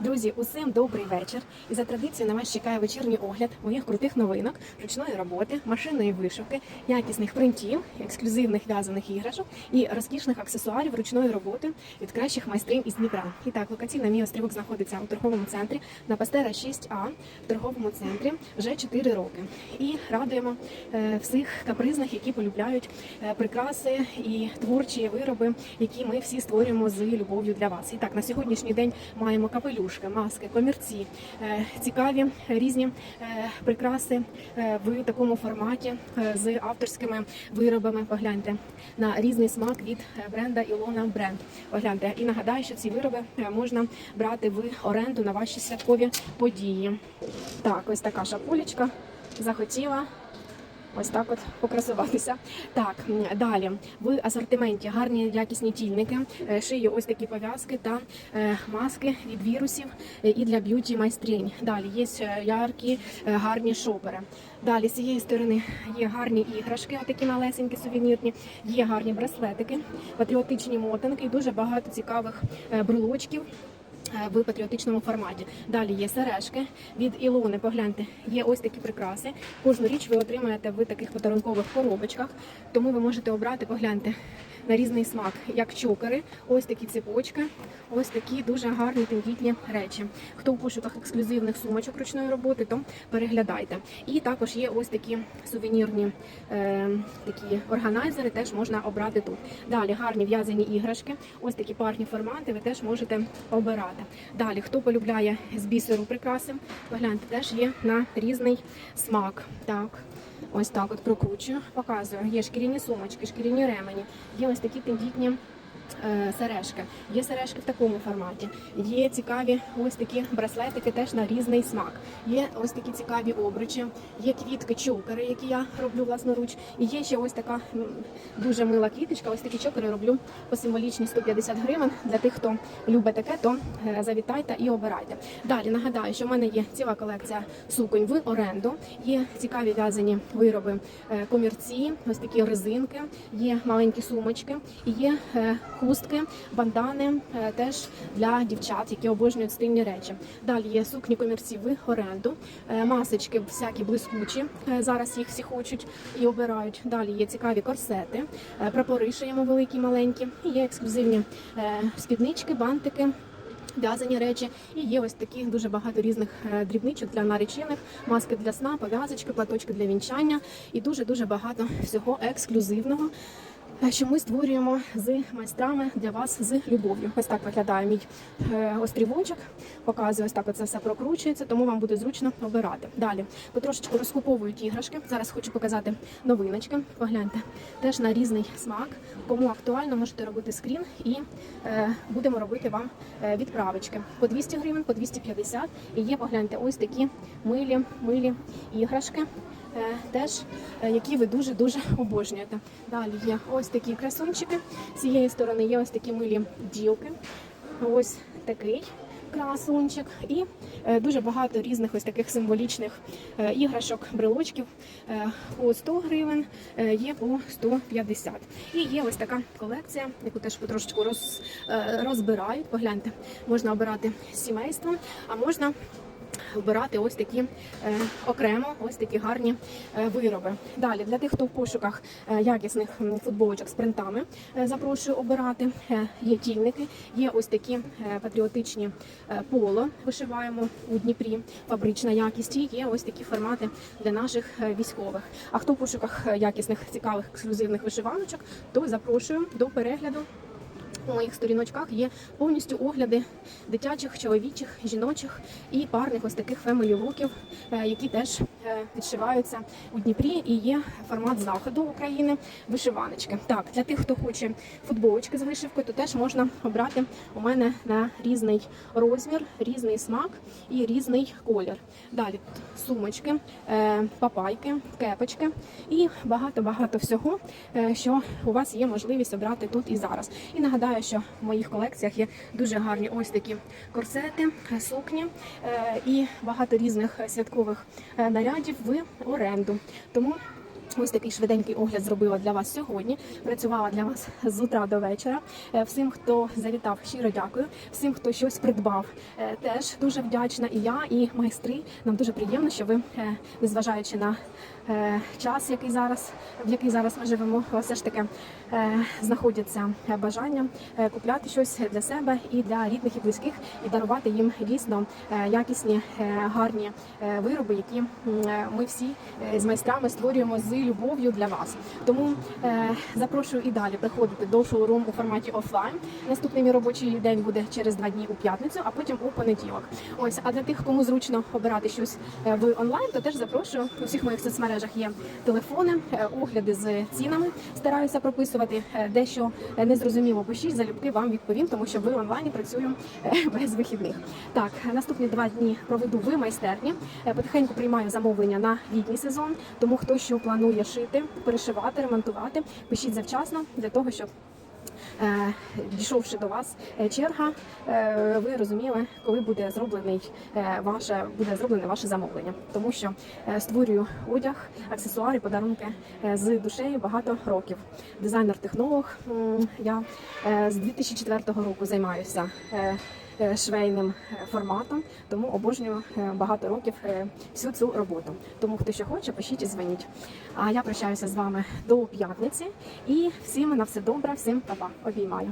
Друзі, усім добрий вечір. І за традицією на вас чекає вечірній огляд моїх крутих новинок, ручної роботи, машинної вишивки, якісних принтів, ексклюзивних в'язаних іграшок і розкішних аксесуарів ручної роботи від кращих майстрів із Дніпра. І так, локаційно мій острівок знаходиться у торговому центрі на Пастера 6А в торговому центрі вже 4 роки. І радуємо е, всіх капризних, які полюбляють е, прикраси і творчі вироби, які ми всі створюємо з любов'ю для вас. І так, на сьогоднішній день маємо капелюшки, маски, комірці, е, цікаві різні е, прикраси е, в такому форматі з авторськими виробами. Погляньте на різний смак від бренда Ілона Бренд. Погляньте і нагадаю, що ці вироби можна брати в оренду на ваші святкові події. Так, ось така шапулечка захотіла. Ось так от покрасуватися. Так, далі в асортименті гарні якісні тільники, е, шию ось такі пов'язки та е, маски від вірусів е, і для б'юті майстрінь. Далі є яркі, гарні шопери. Далі з цієї сторони є гарні іграшки, отакі малесенькі сувенірні, є гарні браслетики, патріотичні мотанки і дуже багато цікавих брелочків в патріотичному форматі. Далі є сережки від Ілони. Погляньте, є ось такі прикраси. Кожну річ ви отримаєте в таких подарункових коробочках, тому ви можете обрати, погляньте. На різний смак, як чокери, ось такі цепочки, ось такі дуже гарні тендітні речі. Хто в пошуках ексклюзивних сумочок ручної роботи, то переглядайте. І також є ось такі сувенірні е, такі органайзери, теж можна обрати тут. Далі гарні в'язані іграшки, ось такі парні формати, ви теж можете обирати. Далі, хто полюбляє з бісеру прикраси, погляньте, теж є на різний смак. Так. Ось так от прокручую, показую. Є шкіряні сумочки, шкіряні ремені, є ось такі тендітні сережки. Є сережки в такому форматі. Є цікаві ось такі браслетики теж на різний смак. Є ось такі цікаві обручі, є квітки, чокери, які я роблю власноруч. І є ще ось така дуже мила квіточка. Ось такі чокери роблю по символічні 150 гривень. Для тих, хто любить таке, то е, завітайте і обирайте. Далі нагадаю, що в мене є ціла колекція суконь в оренду. Є цікаві в'язані вироби е, комірці, ось такі резинки, є маленькі сумочки, і є е, хустки, бандани е, теж для дівчат, які обожнюють стильні речі. Далі є сукні комірці в оренду, е, масочки всякі блискучі. е, Зараз їх всі хочуть і обирають. Далі є цікаві корсети, прапори шиємо великі, маленькі, є ексклюзивні спіднички, бантики. В'язані речі, і є ось такі дуже багато різних дрібничок для наречених, маски для сна, пов'язочки, платочки для вінчання і дуже дуже багато всього ексклюзивного. Що ми створюємо з майстрами для вас з любов'ю. Ось так виглядає мій е, острівочок. Показую, ось так оце все прокручується, тому вам буде зручно обирати. Далі потрошечку розкуповують іграшки. Зараз хочу показати новиночки. Погляньте, теж на різний смак. Кому актуально, можете робити скрін і е, будемо робити вам е, відправочки. По 200 гривень, по 250. І є, погляньте, ось такі милі, милі іграшки. е, Теж які ви дуже дуже обожнюєте. Далі є ось такі красунчики. З цієї сторони є ось такі милі ділки. Ось такий красунчик. І е, дуже багато різних ось таких символічних е, іграшок, брелочків е, по 100 гривень, е, є по 150. І є ось така колекція, яку теж потрошечку роз, е, розбирають. Погляньте, можна обирати з сімейством, а можна обирати ось такі е, окремо, ось такі гарні е, вироби. Далі для тих, хто в пошуках е, якісних футболочок з принтами, запрошую обирати. Є тільники, є ось такі патріотичні поло. Вишиваємо у Дніпрі, фабрична якість. І є ось такі формати для наших військових. А хто в пошуках якісних цікавих ексклюзивних вишиваночок, то запрошую до перегляду. У моїх сторіночках є повністю огляди дитячих, чоловічих, жіночих і парних ось таких фемелі луків, е, які теж відшиваються у Дніпрі. І є формат заходу України вишиваночки. Так, для тих, хто хоче футболочки з вишивкою, то теж можна обрати у мене на різний розмір, різний смак і різний колір. Далі сумочки, е, папайки, кепочки і багато-багато всього, е, що у вас є можливість обрати тут і зараз. І нагадаю, що в моїх колекціях є дуже гарні ось такі корсети, е, сукні е, і багато різних святкових е, нарядів в оренду. Тому Ось такий швиденький огляд зробила для вас сьогодні. Працювала для вас з утра до вечора. Е, Всім, хто завітав, щиро дякую. Всім, хто щось придбав, е, теж дуже вдячна. І я, і майстри. Нам дуже приємно, що ви, е, незважаючи на час, який зараз, в який зараз ми живемо, все ж таки знаходяться бажання купляти щось для себе і для рідних і близьких, і дарувати їм дійсно якісні, гарні вироби, які ми всі з майстрами створюємо з любов'ю для вас. Тому е, запрошую і далі приходити до шоурум у форматі офлайн. Наступний мій робочий день буде через два дні у п'ятницю, а потім у понеділок. Ось, а для тих, кому зручно обирати щось е, в онлайн, то теж запрошую у всіх моїх соцмережах є телефони, е, огляди з цінами. Стараюся прописувати Е, дещо незрозуміло. Пишіть залюбки вам відповім, тому що ви в онлайні працюю без вихідних. Так, наступні два дні проведу в майстерні. Потихеньку приймаю замовлення на літній сезон. Тому хто що планує шити, перешивати, ремонтувати, пишіть завчасно для того, щоб. е, Дійшовши до вас е, черга, е, ви розуміли, коли буде зроблений ваше буде зроблене ваше замовлення, тому що створюю одяг, аксесуари, подарунки з душею багато років. Дизайнер-технолог. Я з 2004 року займаюся. Е, Швейним е, форматом, тому обожнюю е, багато років всю цю роботу. Тому хто що хоче, пишіть і дзвоніть. А я прощаюся з вами до п'ятниці і всім на все добре, всім па-па. Обіймаю.